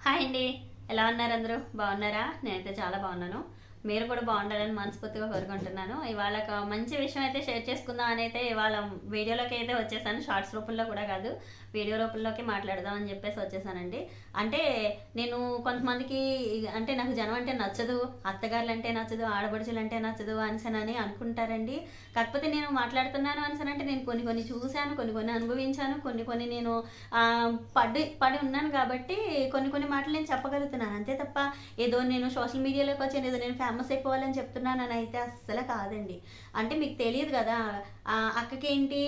Hi అండి. ఎలా ఉన్నారు అందరూ? బాగున్నారా? నేనైతే చాలా బాగున్నాను. మీరు కూడా బాగుండాలని మనస్ఫూర్తిగా కోరుకుంటున్నాను. ఇవాళ ఒక మంచి విషయం అయితే షేర్ చేసుకుందాం అని అయితే ఇవాళ వీడియోలోకి అయితే వచ్చేసాను. షార్ట్స్ రూపంలో కూడా కాదు వీడియో రూపంలోకి మాట్లాడదాం అని చెప్పేసి వచ్చేసానండి. అంటే నేను కొంతమందికి అంటే నాకు జనం అంటే నచ్చదు అత్తగారులు అంటే నచ్చదు ఆడపడుచులు అంటే నచ్చదు అనిసనని అనుకుంటారండి. కాకపోతే నేను మాట్లాడుతున్నాను అనిసనంటే నేను కొన్ని కొన్ని చూశాను కొన్ని కొన్ని అనుభవించాను కొన్ని కొన్ని నేను పడి పడి ఉన్నాను కాబట్టి కొన్ని కొన్ని మాటలు నేను చెప్పగలుగుతున్నాను. అంతే తప్ప ఏదో నేను సోషల్ మీడియాలోకి వచ్చాను ఏదో నేను ఫేమస్ అయిపోవాలని చెప్తున్నాను అని అయితే అస్సలు కాదండి. అంటే మీకు తెలియదు కదా అక్కకి అక్కకేంటి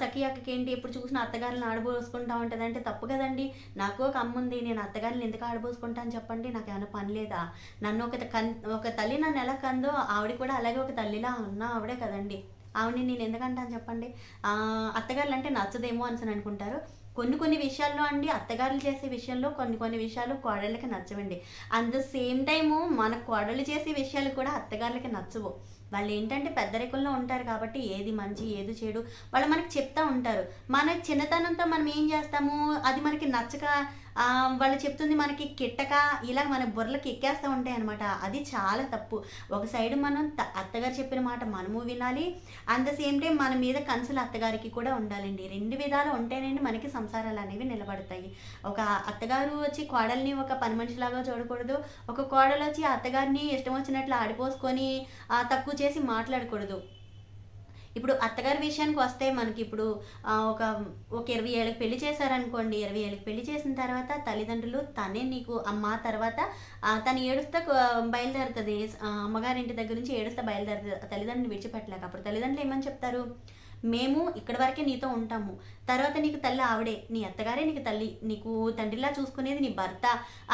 సఖీ అక్కకి అక్కకేంటి ఎప్పుడు చూసిన అత్తగారిని ఆడబోసుకుంటా ఉంటుంది అంటే తప్పు కదండి. నాకు ఒక అమ్మ ఉంది నేను అత్తగారిని ఎందుకు ఆడబోసుకుంటాను చెప్పండి నాకు ఏమైనా పని లేదా? నన్ను ఒక కన్ ఒక తల్లి నన్ను ఎలా కందో ఆవిడ కూడా అలాగే ఒక తల్లిలా ఉన్న ఆవిడే కదండి. ఆవిడని నేను ఎందుకంటాను చెప్పండి? అత్తగారులు అంటే నచ్చదేమో అని అనుకుంటారు. కొన్ని కొన్ని విషయాల్లో అండి అత్తగారులు చేసే విషయంలో కొన్ని కొన్ని విషయాలు కోడళ్ళకి నచ్చవండి. అట్ ద సేమ్ టైము మన కోడలు చేసే విషయాలు కూడా అత్తగారులకి నచ్చవు. వాళ్ళు ఏంటంటే పెద్దరికంలో ఉంటారు కాబట్టి ఏది మంచి ఏది చెడు వాళ్ళు మనకి చెప్తా ఉంటారు. మన చిన్నతనంతో మనం ఏం చేస్తాము? అది మనకి నచ్చక వాళ్ళు చెప్తుంది మనకి కిట్టక ఇలా మన బుర్రలకి ఎక్కేస్తూ ఉంటాయి అనమాట అది చాలా తప్పు. ఒక సైడ్ మనం అత్తగారు చెప్పిన మాట మనము వినాలి. అట్ ద సేమ్ టైం మన మీద కన్సులు అత్తగారికి కూడా ఉండాలండి. రెండు విధాలు ఉంటేనండి మనకి సంసారాలు అనేవి నిలబడతాయి. ఒక అత్తగారు వచ్చి కోడల్ని ఒక పని మనిషిలాగా చూడకూడదు. ఒక కోడలు వచ్చి అత్తగారిని ఇష్టం వచ్చినట్లు ఆడిపోసుకొని తక్కువ చేసి మాట్లాడకూడదు. ఇప్పుడు అత్తగారి విషయానికి వస్తే మనకి ఇప్పుడు ఒక ఒక ఇరవై ఏళ్ళకి పెళ్ళి చేశారనుకోండి ఇరవై ఏళ్ళకి పెళ్ళి చేసిన తర్వాత తల్లిదండ్రులు తనే నీకు అమ్మ తర్వాత తను ఏడుస్తా బయలుదేరుతుంది. అమ్మగారింటి దగ్గర నుంచి ఏడుస్తా బయలుదేరుతుంది. తల్లిదండ్రులు విడిచిపెట్టలేక. అప్పుడు తల్లిదండ్రులు ఏమని చెప్తారు? మేము ఇక్కడి వరకే నీతో ఉంటాము. తర్వాత నీకు తల్లి ఆవిడే. నీ అత్తగారే నీకు తల్లి. నీకు తండ్రిలా చూసుకునేది నీ భర్త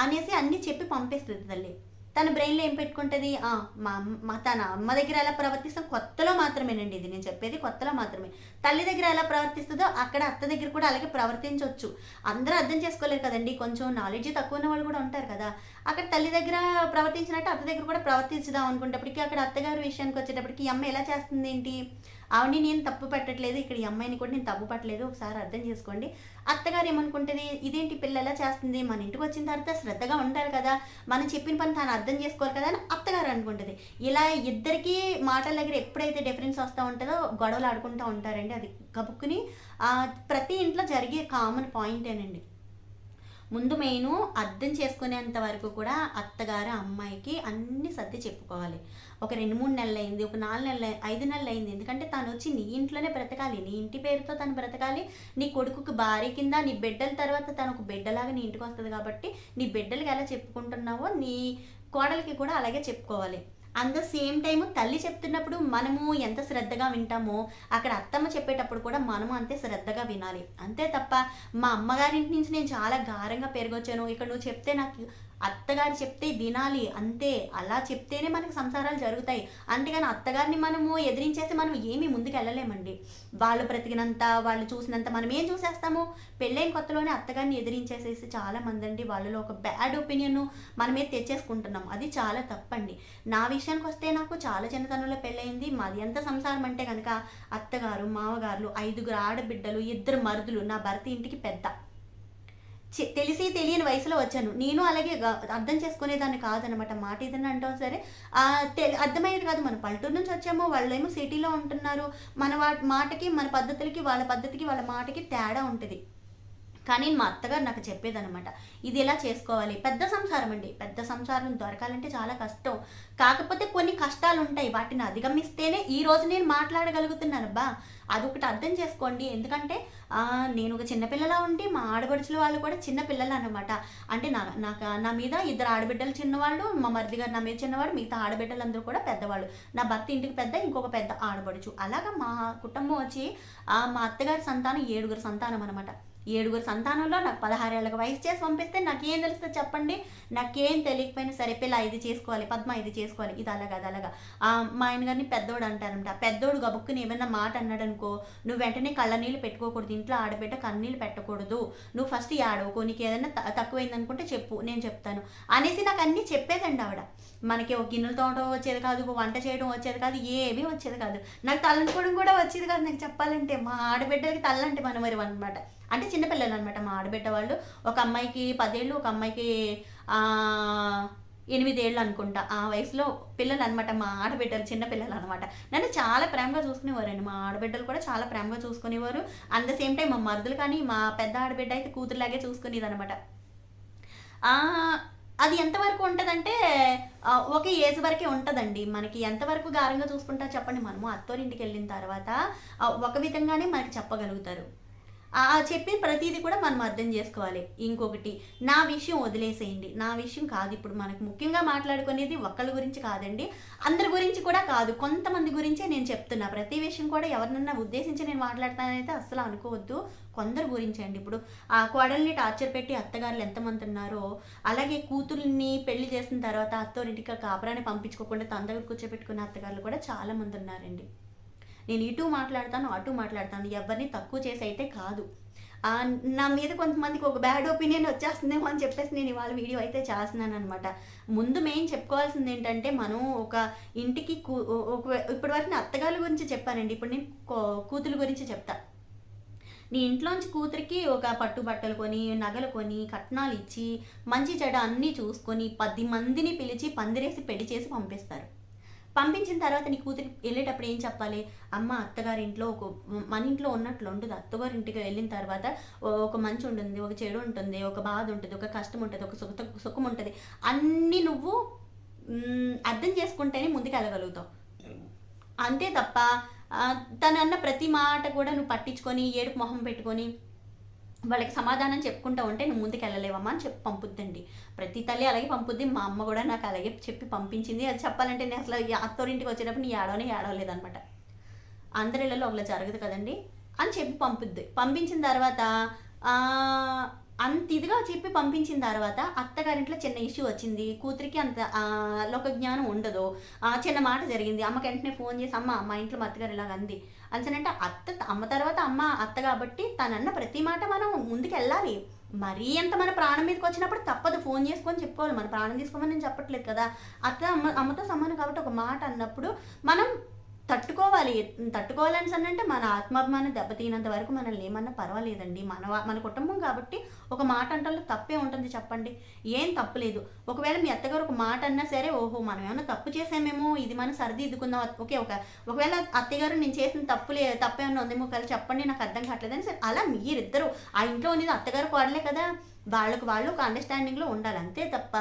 అనేసి అన్నీ చెప్పి పంపిస్తుంది తల్లి. తన బ్రెయిన్లో ఏం పెట్టుకుంటుంది? మా అమ్మ మా తన అమ్మ దగ్గర ఎలా ప్రవర్తిస్తాం. కొత్తలో మాత్రమేనండి ఇది. నేను చెప్పేది కొత్తలో మాత్రమే. తల్లి దగ్గర ఎలా ప్రవర్తిస్తుందో అక్కడ అత్త దగ్గర కూడా అలాగే ప్రవర్తించవచ్చు అందరూ అర్థం చేసుకోలేరు కదండి. కొంచెం నాలెడ్జ్ తక్కువ ఉన్న వాళ్ళు కూడా ఉంటారు కదా. అక్కడ తల్లి దగ్గర ప్రవర్తించినట్టు అత్త దగ్గర కూడా ప్రవర్తించుదాం అనుకునేటప్పటికీ అక్కడ అత్తగారి విషయానికి వచ్చేటప్పటికి ఈ అమ్మ ఎలా చేస్తుంది ఏంటి? ఆవిడని నేను తప్పు పెట్టట్లేదు. ఇక్కడ ఈ అమ్మాయిని కూడా నేను తప్పు పట్టలేదు ఒకసారి అర్థం చేసుకోండి. అత్తగారు ఏమనుకుంటుంది? ఇదేంటి పిల్ల ఎలా చేస్తుంది? మన ఇంటికి వచ్చిన తర్వాత శ్రద్ధగా ఉంటారు కదా. మనం చెప్పిన పని తాను అర్థం చేసుకోవాలి కదా అని అత్తగారు అనుకుంటుంది. ఇలా ఇద్దరికీ మాటల దగ్గర ఎప్పుడైతే డిఫరెన్స్ వస్తూ ఉంటుందో గొడవలు ఆడుకుంటూ ఉంటారండి. అది కబుక్కుని ప్రతి ఇంట్లో జరిగే కామన్ పాయింటేనండి. ముందు మెయిన్ అర్థం చేసుకునేంత వరకు కూడా అత్తగారు అమ్మాయికి అన్ని సర్ది చెప్పుకోవాలి. ఒక రెండు మూడు నెలలు అయింది ఒక నాలుగు నెలలు ఐదు నెలలు అయింది ఎందుకంటే తను వచ్చి నీ ఇంట్లోనే బ్రతకాలి నీ ఇంటి పేరుతో తను బ్రతకాలి. నీ కొడుకుకి భార్య కింద నీ బిడ్డల తర్వాత తను ఒక బిడ్డలాగా నీ ఇంటికి వస్తుంది కాబట్టి నీ బిడ్డలకి ఎలా చెప్పుకుంటున్నావో నీ కోడలికి కూడా అలాగే చెప్పుకోవాలి. అండ్ ద సేమ్ టైం తల్లి చెప్తున్నప్పుడు మనము ఎంత శ్రద్ధగా వింటామో అక్కడ అత్తమ్మ చెప్పేటప్పుడు కూడా మనము అంతే శ్రద్ధగా వినాలి. అంతే తప్ప మా అమ్మగారింటి నుంచి నేను చాలా గారంగా పెరగొచ్చాను. ఇక్కడ నువ్వు చెప్తే నాకు అత్తగారు చెప్తే వినాలి అంతే. అలా చెప్తేనే మనకు సంసారాలు జరుగుతాయి. అంతేగాని అత్తగారిని మనము ఎదిరించేసి మనం ఏమీ ముందుకు వెళ్ళలేమండి వాళ్ళు బ్రతికినంత వాళ్ళు చూసినంత మనం ఏం చూసేస్తాము? పెళ్ళైన కొత్తలోనే అత్తగారిని ఎదిరించేసేసి చాలా మంది అండి వాళ్ళలో ఒక బ్యాడ్ ఒపీనియన్ మనమే తెచ్చేసుకుంటున్నాం. అది చాలా తప్పండి. నా విషయానికి వస్తే నాకు చాలా చిన్నతనంలో పెళ్ళయింది. మాది ఎంత సంసారం అంటే కనుక అత్తగారు మామగారులు ఐదుగురు ఆడబిడ్డలు ఇద్దరు మరుదులు నా భర్త ఇంటికి పెద్ద. తెలిసి తెలియని వయసులో వచ్చాను. నేను అలాగే అర్థం చేసుకునేదాన్ని కాదనమాట మాట ఏదైనా అంటాం సరే అర్థమయ్యేది కాదు. మన పల్లెటూరు నుంచి వచ్చామో వాళ్ళేమో సిటీలో ఉంటున్నారు. మన వా మాటకి మన పద్ధతులకి వాళ్ళ పద్ధతికి వాళ్ళ మాటకి తేడా ఉంటుంది. కానీ మా అత్తగారు నాకు చెప్పేదనమాట ఇది ఎలా చేసుకోవాలి? పెద్ద సంసారం అండి. పెద్ద సంసారం దొరకాలంటే చాలా కష్టం. కాకపోతే కొన్ని కష్టాలు ఉంటాయి వాటిని అధిగమిస్తేనే ఈ రోజు నేను మాట్లాడగలుగుతున్నాను బా అదొకటి అర్థం చేసుకోండి. ఎందుకంటే నేను ఒక చిన్నపిల్లలా ఉండి మా ఆడపడుచుల వాళ్ళు కూడా చిన్న పిల్లలు అనమాట అంటే నా నాకు నా మీద ఇద్దరు ఆడబిడ్డలు చిన్నవాళ్ళు మా మరిది గారు నా మీద చిన్నవాడు మిగతా ఆడబిడ్డలు అందరూ కూడా పెద్దవాళ్ళు. నా భర్త ఇంటికి పెద్ద ఇంకొక పెద్ద ఆడబడుచు అలాగా మా కుటుంబం వచ్చి మా అత్తగారి సంతానం ఏడుగురు సంతానం అనమాట ఏడుగురు సంతానంలో నాకు పదహారేళ్ళకి వయసు చేసి పంపిస్తే నాకేం తెలుస్తుంది చెప్పండి? నాకేం తెలియకపోయినా సరే పిల్ల ఇది చేసుకోవాలి పద్మ ఇది చేసుకోవాలి ఇది అలాగా అది అలాగా. మా ఆయన గారిని పెద్దోడు అంటారంట పెద్దోడు గబుక్కుని ఏమైనా మాట అన్నాడు అనుకో నువ్వు వెంటనే కళ్ళ నీళ్ళు పెట్టుకోకూడదు. ఇంట్లో ఆడబిడ్డ కన్నీళ్ళు పెట్టకూడదు. నువ్వు ఫస్ట్ ఆడవుకో నీకు ఏదైనా తక్కువైంది అనుకుంటే చెప్పు నేను చెప్తాను. అనేసి నాకు అన్నీ చెప్పేదండి ఆవిడ. మనకి ఒక గిన్నెలు తోమడం వచ్చేది కాదు ఒక వంట చేయడం వచ్చేది కాదు ఏమీ వచ్చేది కాదు. నాకు తలంటుకోవడం కూడా వచ్చేది కాదు నాకు చెప్పాలంటే. మా ఆడబిడ్డకి తల్లంటే మనం మరి అనమాట అంటే చిన్నపిల్లలు అనమాట మా ఆడబిడ్డ వాళ్ళు ఒక అమ్మాయికి పదేళ్ళు ఒక అమ్మాయికి ఎనిమిదేళ్ళు అనుకుంటా. ఆ వయసులో పిల్లలు అనమాట మా ఆడబిడ్డలు చిన్న పిల్లలు అనమాట నన్ను చాలా ప్రేమగా చూసుకునేవారండి మా ఆడబిడ్డలు కూడా చాలా ప్రేమగా చూసుకునేవారు. అండ్ ద సేమ్ టైం మా మరుదులు కానీ మా పెద్ద ఆడబిడ్డ అయితే కూతురులాగే చూసుకునేది అనమాట అది ఎంతవరకు ఉంటుందంటే ఒక ఏజ్ వరకే ఉంటుందండి. మనకి ఎంతవరకు గారంగా చూసుకుంటా చెప్పండి. మనము అత్తోరింటికి వెళ్ళిన తర్వాత ఒక విధంగానే మనకి చెప్పగలుగుతారు. ఆ చెప్పిన ప్రతిదీ కూడా మనం అర్థం చేసుకోవాలి. ఇంకొకటి నా విషయం వదిలేసేయండి. నా విషయం కాదు. ఇప్పుడు మనకు ముఖ్యంగా మాట్లాడుకునేది ఒక్కళ్ళ గురించి కాదండి. అందరి గురించి కూడా కాదు. కొంతమంది గురించే నేను చెప్తున్నా. ప్రతి విషయం కూడా ఎవరినన్నా ఉద్దేశించి నేను మాట్లాడతానైతే అస్సలు అనుకోవద్దు. కొందరు గురించి అండి. ఇప్పుడు ఆ కోడల్ని టార్చర్ పెట్టి అత్తగారులు ఎంతమంది ఉన్నారో అలాగే కూతుర్ని పెళ్ళి చేసిన తర్వాత అత్తోరింటికి కాపురాన్ని పంపించుకోకుండా తన దగ్గర కూర్చోబెట్టుకున్న అత్తగారులు కూడా చాలామంది ఉన్నారండి. నేను ఇటు మాట్లాడతాను అటు మాట్లాడతాను ఎవరిని తక్కువ చేసి అయితే కాదు. నా మీద కొంతమందికి ఒక బ్యాడ్ ఒపీనియన్ వచ్చేస్తుందేమో అని చెప్పేసి నేను ఇవాళ వీడియో అయితే చేస్తున్నాను అనమాట ముందు మెయిన్ చెప్పుకోవాల్సింది ఏంటంటే మనం ఒక ఇంటికి కూ ఒక ఇప్పటి వరకు అత్తగారి గురించి చెప్పానండి. ఇప్పుడు నేను కో- కూతురు గురించి చెప్తా. నీ ఇంట్లోంచి కూతురికి ఒక పట్టు బట్టలు కొని నగలు కొని కట్నాలు ఇచ్చి మంచి చెడ అన్నీ చూసుకొని పది మందిని పిలిచి పందిరేసి పెళ్ళి చేసి పంపిస్తారు. పంపించిన తర్వాత నీ కూతురికి వెళ్ళేటప్పుడు ఏం చెప్పాలి? అమ్మ అత్తగారి ఇంట్లో ఒక మన ఇంట్లో ఉన్నట్లు ఉండదు. అత్తగారి ఇంటికి వెళ్ళిన తర్వాత ఒక మంచి ఉంటుంది ఒక చెడు ఉంటుంది ఒక బాధ ఉంటుంది ఒక కష్టం ఉంటుంది ఒక సుఖ సుఖం ఉంటుంది. అన్నీ నువ్వు అర్థం చేసుకుంటేనే ముందుకు వెళ్ళగలుగుతావు అంతే తప్ప తనన్న తను అన్న ప్రతి మాట కూడా నువ్వు పట్టించుకొని ఏడుపు మొహం పెట్టుకొని వాళ్ళకి సమాధానం చెప్పుకుంటూ ఉంటే నువ్వు ముందుకు వెళ్ళలేవమ్మా అని చెప్పి పంపుద్దండి. ప్రతి తల్లి అలాగే పంపుద్ది. మా అమ్మ కూడా నాకు అలాగే చెప్పి పంపించింది. అది చెప్పాలంటే నేను అసలు అత్తోరింటికి వచ్చేటప్పుడు నీ ఏడవని ఏడవలేదనమాట అందరిళ్ళలో ఒకలా జరగదు కదండి అని చెప్పి పంపుద్ది. పంపించిన తర్వాత అంత ఇదిగా చెప్పి పంపించిన తర్వాత అత్తగారింట్లో చిన్న ఇష్యూ వచ్చింది. కూతురికి అంత లోక జ్ఞానం ఉండదు. ఆ, చిన్న మాట జరిగింది. అమ్మకి వెంటనే ఫోన్ చేసి అమ్మ మా ఇంట్లో మా అత్తగారు ఇలాగ అంది. అంటే అత్త అమ్మ తర్వాత అమ్మ అత్త కాబట్టి తనన్న ప్రతి మాట మనం ముందుకు వెళ్ళాలి. మరీ అంత మన ప్రాణం మీదకి వచ్చినప్పుడు తప్పదు. ఫోన్ చేసుకొని చెప్పుకోవాలి. మన ప్రాణం తీసుకోమని నేను చెప్పట్లేదు కదా. అత్త అమ్మ అమ్మతో సమానం కాబట్టి ఒక మాట అన్నప్పుడు మనం తట్టుకోవాలి. తట్టుకోవాలని అంటే మన ఆత్మాభిమానం దెబ్బతీనంత వరకు మనల్ని ఏమన్నా పర్వాలేదండి. మన మన కుటుంబం కాబట్టి ఒక మాట అంటే తప్పే ఉంటుంది చెప్పండి. ఏం తప్పులేదు ఒకవేళ మీ అత్తగారు ఒక మాట అన్నా సరే ఓహో మనం ఏమైనా తప్పు చేసామేమో ఇది మనం సరిదిద్దుకుందాం ఓకే ఒక ఒకవేళ అత్తగారు నేను చేసిన తప్పులే తప్పేమన్నా ఉందేమో ఒకవేళ చెప్పండి నాకు అర్థం కావట్లేదని సరే అలా మీరిద్దరు ఆ ఇంట్లో ఉన్నది అత్తగారు కోడలే కదా వాళ్ళకు వాళ్ళు ఒక అండర్స్టాండింగ్లో ఉండాలి. అంతే తప్ప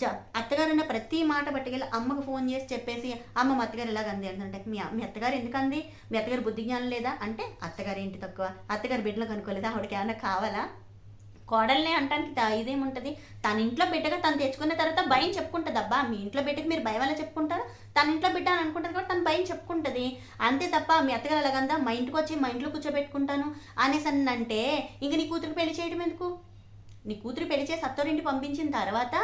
జ అత్తగారు అన్న ప్రతి మాట పట్టుకెళ్ళి అమ్మకు ఫోన్ చేసి చెప్పేసి అమ్మ మా అత్తగారు ఇలాగ అంది అంటే మీ మీ అత్తగారు ఎందుకు అంది? మీ అత్తగారు బుద్ధి జ్ఞానం లేదా అంటే అత్తగారు ఏంటి తక్కువ? అత్తగారు బిడ్డలు కనుక్కోలేదా? ఆవిడకి ఏమైనా కావాలా? కోడల్ని అంటానికి ఇదేముంటుంది? తన ఇంట్లో బిడ్డగా తను తెచ్చుకున్న తర్వాత భయం చెప్పుకుంటుంది అబ్బా మీ ఇంట్లో బిడ్డకి మీరు భయం వల్ల చెప్పుకుంటారు? తన ఇంట్లో బిడ్డ అని అనుకుంటారు కాబట్టి తను భయం చెప్పుకుంటుంది. అంతే తప్ప మీ అత్తగారు ఎలాగందా? మా ఇంటికి వచ్చి మా ఇంట్లో కూర్చోబెట్టుకుంటాను అనేసి అంటే ఇంక నీ కూతురికి పెళ్ళి చేయడం ఎందుకు? నీ కూతురు పెళ్ళి చేసి అత్తోరింటి పంపించిన తర్వాత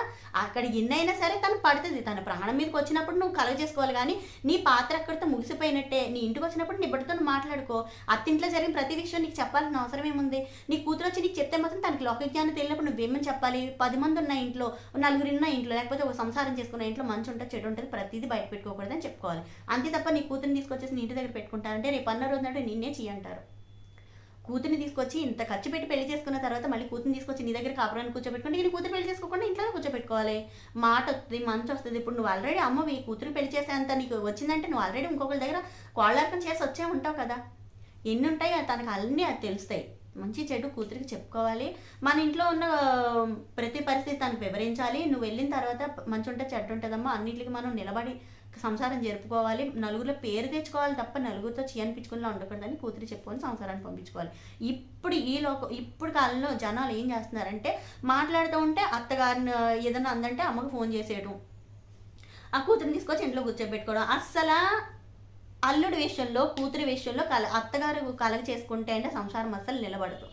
అక్కడ ఎన్నైనా సరే తను పడుతుంది. తన ప్రాణం మీదకి వచ్చినప్పుడు నువ్వు కలగ చేసుకోవాలి కానీ నీ పాత్ర అక్కడితో ముగిసిపోయినట్టే. నీ ఇంటికి వచ్చినప్పుడు నీ బిడ్డతో మాట్లాడుకో. అత్తింట్లో జరిగిన ప్రతి విషయం నీకు చెప్పాల్సిన అవసరం ఏముంది? నీ కూతురు వచ్చి నీకు చెప్తే మాత్రం తనకి లోకజ్ఞానం తెలియనప్పుడు తెలియనప్పుడు నువ్వేమని చెప్పాలి? పది మంది ఉన్న ఇంట్లో నలుగురు ఉన్న ఇంట్లో లేకపోతే ఒక సంసారం చేసుకున్న ఇంట్లో మంచి ఉంటుంది చెడు ఉంటుంది ప్రతిదీ బయట పెట్టుకోకూడదని చెప్పుకోవాలి. అంతే తప్ప నీ కూతురిని తీసుకొచ్చేసి నీ ఇంటి దగ్గర పెట్టుకుంటారంటే రేపు అన్న రోజు నాడు నిన్నే చేయంటారు కూతుర్ని తీసుకొచ్చి ఇంత ఖర్చు పెట్టి పెళ్ళి చేసుకున్న తర్వాత మళ్ళీ కూతుర్ని తీసుకొచ్చి నీ దగ్గర కాపురాన్ని కూర్చోబెట్టుకుంటే నేను కూతురు పెళ్ళి చేసుకోకుండా ఇంట్లో కూర్చోబెట్టుకోవాలి. మాట వస్తుంది మంచి వస్తుంది. ఇప్పుడు నువ్వు ఆల్రెడీ అమ్మవి కూతురు పెళ్ళి చేసేంత నీకు వచ్చిందంటే నువ్వు ఆల్రెడీ ఇంకొకరి దగ్గర కోళ్ళార్పణ చేసి వచ్చే ఉంటావు కదా. ఎన్ని ఉంటాయి? అది తనకు అన్నీ అది తెలుస్తాయి. మంచి చెడు కూతురికి చెప్పుకోవాలి. మన ఇంట్లో ఉన్న ప్రతి పరిస్థితి తనకు వివరించాలి. నువ్వు వెళ్ళిన తర్వాత మంచి ఉంటే చెడ్డ ఉంటుందమ్మా అన్నింటికి మనం నిలబడి సంసారం జరుపుకోవాలి నలుగురిలో పేరు తెచ్చుకోవాలి తప్ప నలుగురితో చీయనిపించుకుని ఉండకూడదని కూతురు చెప్పుకొని సంసారాన్ని పంపించుకోవాలి. ఇప్పుడు ఈ లోక ఇప్పుడు కాలంలో జనాలు ఏం చేస్తున్నారంటే మాట్లాడుతూ ఉంటే అత్తగారిని ఏదైనా అందంటే అమ్మకు ఫోన్ చేసేయడం ఆ కూతురిని తీసుకొచ్చి ఇంట్లో కూర్చోబెట్టుకోవడం. అస్సలు అల్లుడి విషయంలో కూతురి విషయంలో కల అత్తగారు కలగ చేసుకుంటే అంటే సంసారం అస్సలు నిలబడదు.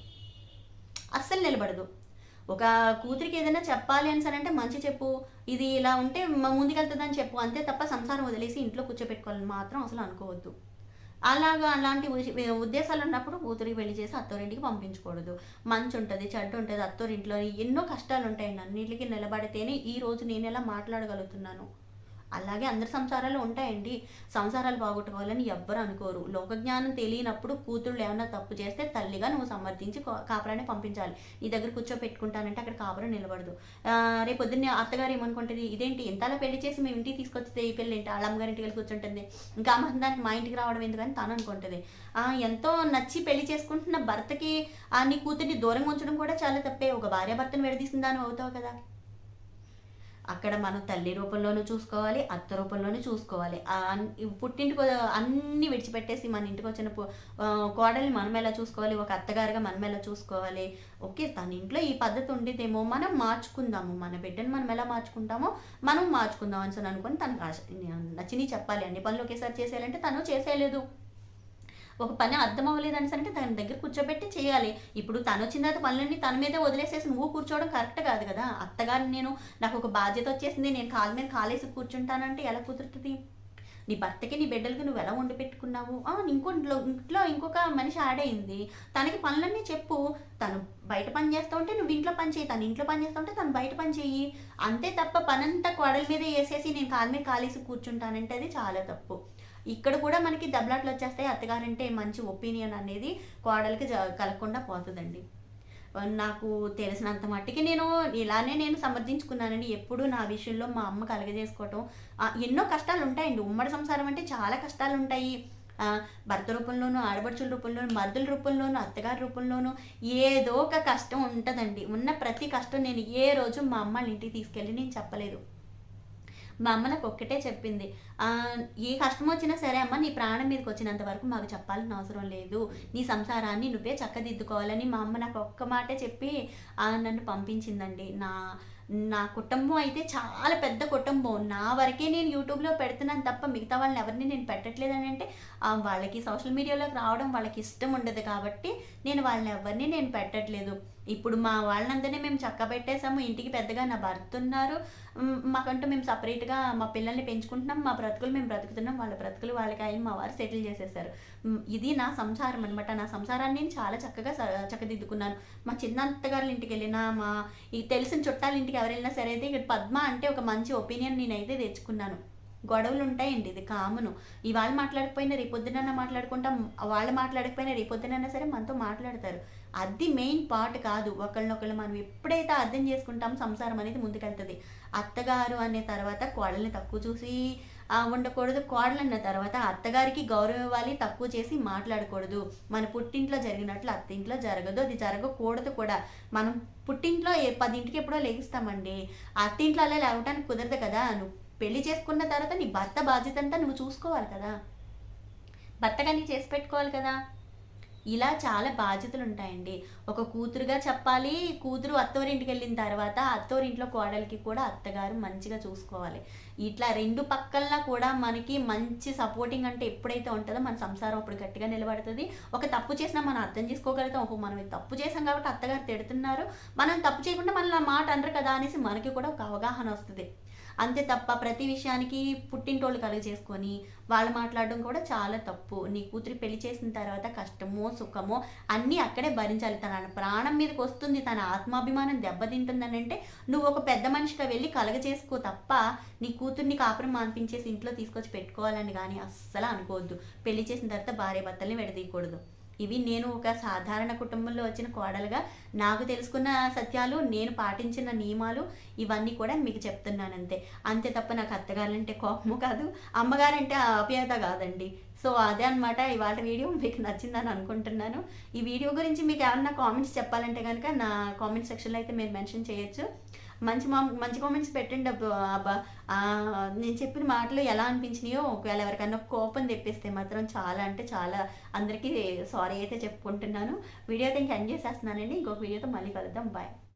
అస్సలు నిలబడదు. ఒక కూతురికి ఏదైనా చెప్పాలి అని సరే అంటే మంచి చెప్పు ఇది ఇలా ఉంటే ముందుకెళ్తుందని చెప్పు అంతే తప్ప సంసారం వదిలేసి ఇంట్లో కూర్చోపెట్టుకోవాలని మాత్రం అసలు అనుకోవద్దు. అలాగా అలాంటి ఉద్దేశాలు ఉన్నప్పుడు కూతురికి పెళ్ళి చేసి అత్తోరింటికి పంపించకూడదు. మంచి ఉంటుంది చెడ్డ ఉంటుంది అత్తోరింట్లో ఎన్నో కష్టాలు ఉంటాయి అన్నిటికీ నిలబడితేనే ఈ రోజు నేను ఎలా మాట్లాడగలుగుతున్నాను? అలాగే అందరి సంసారాలు ఉంటాయండి. సంసారాలు బాగొట్టుకోవాలని ఎవ్వరు అనుకోరు. లోకజ్ఞానం తెలియనప్పుడు కూతుళ్ళు ఏమైనా తప్పు చేస్తే తల్లిగా నువ్వు సమర్థించి కాపురాన్ని పంపించాలి. నీ దగ్గర కూర్చోపెట్టుకుంటానంటే అక్కడ కాపురం నిలబడదు. రేపు పొద్దున్నే అత్తగారు ఏమనుకుంటుంది ఇదేంటి? ఇంతలా పెళ్ళి చేసి మేము ఇంటికి తీసుకొచ్చితే ఈ పెళ్ళి ఏంటి? వాళ్ళ అమ్మగారింటికి వెళ్ళి కూర్చుంటుంది. ఇంకా దానికి మా ఇంటికి రావడం ఎందుకని తాను అనుకుంటుంది. ఎంతో నచ్చి పెళ్ళి చేసుకుంటున్న భర్తకి ఆ నీ కూతుర్ని దూరంగా ఉంచడం కూడా చాలా తప్పే. ఒక భార్య భర్తను విడదీసిన దాని అవుతావు కదా. అక్కడ మనం తల్లి రూపంలోనూ చూసుకోవాలి అత్త రూపంలోనూ చూసుకోవాలి. పుట్టింటికి అన్ని విడిచిపెట్టేసి మన ఇంటికి వచ్చిన కోడల్ని మనం ఎలా చూసుకోవాలి ఒక అత్తగారుగా మనం ఎలా చూసుకోవాలి? ఓకే తన ఇంట్లో ఈ పద్ధతి ఉండేదేమో మనం మార్చుకుందాము. మన బిడ్డను మనం ఎలా మార్చుకుంటామో మనం మార్చుకుందాం అని అనుకుని తనకు నచ్చినవి చెప్పాలి. అన్ని పనులు ఒకేసారి చేసేయాలంటే తను చేసేయలేదు. ఒక పని అర్థం అవ్వలేదు అని అంటే తన దగ్గర కూర్చోబెట్టి చేయాలి. ఇప్పుడు తను వచ్చిన తర్వాత పనులన్నీ తన మీదే వదిలేసేసి నువ్వు కూర్చోవడం కరెక్ట్ కాదు కదా. అత్తగారిని నేను నాకు ఒక బాధ్యత వచ్చేసింది. నేను కాలు మీద కాలేసి కూర్చుంటానంటే ఎలా కుదురుతుంది? నీ భర్తకి నీ బిడ్డలకి నువ్వు ఎలా వండి పెట్టుకున్నావు? ఇంకో ఇంట్లో ఇంట్లో ఇంకొక మనిషి ఆడైంది తనకి పనులన్నీ చెప్పు. తను బయట పని చేస్తూ ఉంటే నువ్వు ఇంట్లో పని చేయి. తను ఇంట్లో పని చేస్తూ ఉంటే తను బయట పని చెయ్యి. అంతే తప్ప పనంతా కొడల మీద వేసేసి నేను కాలు మీద కాలేసి కూర్చుంటానంటే అది చాలా తప్పు. ఇక్కడ కూడా మనకి దెబ్బలాట్లు వచ్చేస్తాయి. అత్తగారంటే మంచి ఒపీనియన్ అనేది కోడలికి జ- కలగకుండా పోతుందండి. నాకు తెలిసినంత మట్టికి నేను ఇలానే నేను సమర్థించుకున్నానండి. ఎప్పుడు నా విషయంలో మా అమ్మ కలగజేసుకోవటం. ఎన్నో కష్టాలు ఉంటాయండి ఉమ్మడి సంసారం అంటే చాలా కష్టాలు ఉంటాయి భర్త రూపంలోనూ ఆడపడుచుల రూపంలోనూ మరుదుల రూపంలోనూ అత్తగారి రూపంలోనూ ఏదో ఒక కష్టం ఉంటుందండి. ఉన్న ప్రతి కష్టం నేను ఏ రోజు మా అమ్మ ఇంటికి తీసుకెళ్ళి నేను చెప్పలేదు. మా అమ్మ నాకు ఒక్కటే చెప్పింది. ఏ కష్టం వచ్చినా సరే అమ్మ నీ ప్రాణం మీదకి వచ్చినంత వరకు మాకు చెప్పాల్సిన అవసరం లేదు. నీ సంసారాన్ని నువ్వే చక్కదిద్దుకోవాలని మా అమ్మ నాకు ఒక్క మాటే చెప్పి నన్ను పంపించిందండి. నా నా కుటుంబం అయితే చాలా పెద్ద కుటుంబం. నా వరకే నేను యూట్యూబ్లో పెడుతున్నాను తప్ప మిగతా వాళ్ళని ఎవరిని నేను పెట్టట్లేదని అంటే వాళ్ళకి సోషల్ మీడియాలోకి రావడం వాళ్ళకి ఇష్టం ఉండదు కాబట్టి నేను వాళ్ళని ఎవరిని నేను పెట్టట్లేదు. ఇప్పుడు మా వాళ్ళందరినీ మేము చక్క పెట్టేసాము ఇంటికి పెద్దగా నా భర్త ఉన్నారు మాకంటూ మేము సపరేట్గా మా పిల్లల్ని పెంచుకుంటున్నాం. మా బ్రతుకులు మేము బ్రతుకుతున్నాం. వాళ్ళ బ్రతుకులు వాళ్ళకి ఆయన మా వారు సెటిల్ చేసేసారు. ఇది నా సంసారం అనమాట నా సంసారాన్ని నేను చాలా చక్కగా చక్కదిద్దుకున్నాను. మా చిన్న అత్తగారి ఇంటికి వెళ్ళినా మా ఈ తెలిసిన చుట్టాల ఇంటికి ఎవరు వెళ్ళినా సరే అయితే ఇక్కడ పద్మ అంటే ఒక మంచి ఒపీనియన్ నేనైతే తెచ్చుకున్నాను. గొడవలు ఉంటాయండి ఇది కామను. ఇవాళ మాట్లాడకపోయినా రేపొద్దునన్నా మాట్లాడుకుంటాం వాళ్ళు మాట్లాడకపోయినా రేపొద్దునన్నా సరే మనతో మాట్లాడతారు. అది మెయిన్ పార్ట్ కాదు. ఒకళ్ళనొకళ్ళు మనం ఎప్పుడైతే అర్థం చేసుకుంటామో సంసారం అనేది ముందుకెళ్తుంది. అత్తగారు అనే తర్వాత కోడల్ని తక్కువ చూసి ఉండకూడదు. కోడలు అన్న తర్వాత అత్తగారికి గౌరవం ఇవ్వాలి తక్కువ చేసి మాట్లాడకూడదు. మన పుట్టింట్లో జరిగినట్లు అత్తింట్లో జరగదు అది జరగకూడదు కూడా. మనం పుట్టింట్లో ఏ పదింటికి ఎప్పుడో లెగిస్తామండి. అత్తింట్లో అలా లేవటానికి కుదరదు కదా. నువ్వు పెళ్ళి చేసుకున్న తర్వాత నీ భర్త బాధ్యత అంతా నువ్వు చూసుకోవాలి కదా. భర్తగా నీ చేసి పెట్టుకోవాలి కదా. ఇలా చాలా బాధ్యతలు ఉంటాయండి. ఒక కూతురుగా చెప్పాలి కూతురు అత్తోరింటికి వెళ్ళిన తర్వాత అత్తోరింట్లో కోడలికి కూడా అత్తగారు మంచిగా చూసుకోవాలి. ఇట్లా రెండు పక్కల్లా కూడా మనకి మంచి సపోర్టింగ్ అంటే ఎప్పుడైతే ఉంటుందో మన సంసారం అప్పుడు గట్టిగా నిలబడుతుంది. ఒక తప్పు చేసినా మనం అర్థం చేసుకోగలుగుతాం. ఒక మనం తప్పు చేసాం కాబట్టి అత్తగారు తిడుతున్నారు. మనం తప్పు చేయకుండా మన మాట అనరు కదా అనేసి మనకి కూడా ఒక అవగాహన వస్తుంది. అంతే తప్ప ప్రతి విషయానికి పుట్టింటోళ్ళు కలుగు చేసుకొని వాళ్ళు మాట్లాడడం కూడా చాలా తప్పు. నీ కూతురి పెళ్ళి చేసిన తర్వాత కష్టమో సుఖమో అన్నీ అక్కడే భరించాలి. తన ప్రాణం మీదకి వస్తుంది తన ఆత్మాభిమానం దెబ్బతింటుందని అంటే నువ్వు ఒక పెద్ద మనిషిగా వెళ్ళి కలగ చేసుకో తప్ప నీ కూతుర్ని కాపురం మాన్పించేసి ఇంట్లో తీసుకొచ్చి పెట్టుకోవాలని కానీ అస్సలు అనుకోవద్దు. పెళ్ళి చేసిన తర్వాత భార్య భర్తల్ని విడదీయకూడదు. ఇవి నేను ఒక సాధారణ కుటుంబంలో వచ్చిన కోడలుగా నాకు తెలుసుకున్న సత్యాలు నేను పాటించిన నియమాలు ఇవన్నీ కూడా మీకు చెప్తున్నాను అంతే. అంతే తప్ప నాకు అత్తగారంటే కోపము కాదు అమ్మగారంటే ఆప్యాయత కాదండి. సో అదే అనమాట ఇవాళ వీడియో మీకు నచ్చిందని అనుకుంటున్నాను. ఈ వీడియో గురించి మీకు ఏమన్నా కామెంట్స్ చెప్పాలంటే కనుక నా కామెంట్ సెక్షన్లో అయితే మీరు మెన్షన్ చేయొచ్చు. మంచి మా మంచి కామెంట్స్ పెట్టండి అబ్బా అబ్బా. నేను చెప్పిన మాటలు ఎలా అనిపించినాయో ఒకవేళ ఎవరికైనా కోపం తెప్పిస్తే మాత్రం చాలా అంటే చాలా అందరికీ సారీ అయితే చెప్పుకుంటున్నాను. వీడియో అయితే ఇంక ఎంజాయ్ చేసేస్తున్నానండి. ఇంకొక వీడియోతో మళ్ళీ కలుద్దాం. బాయ్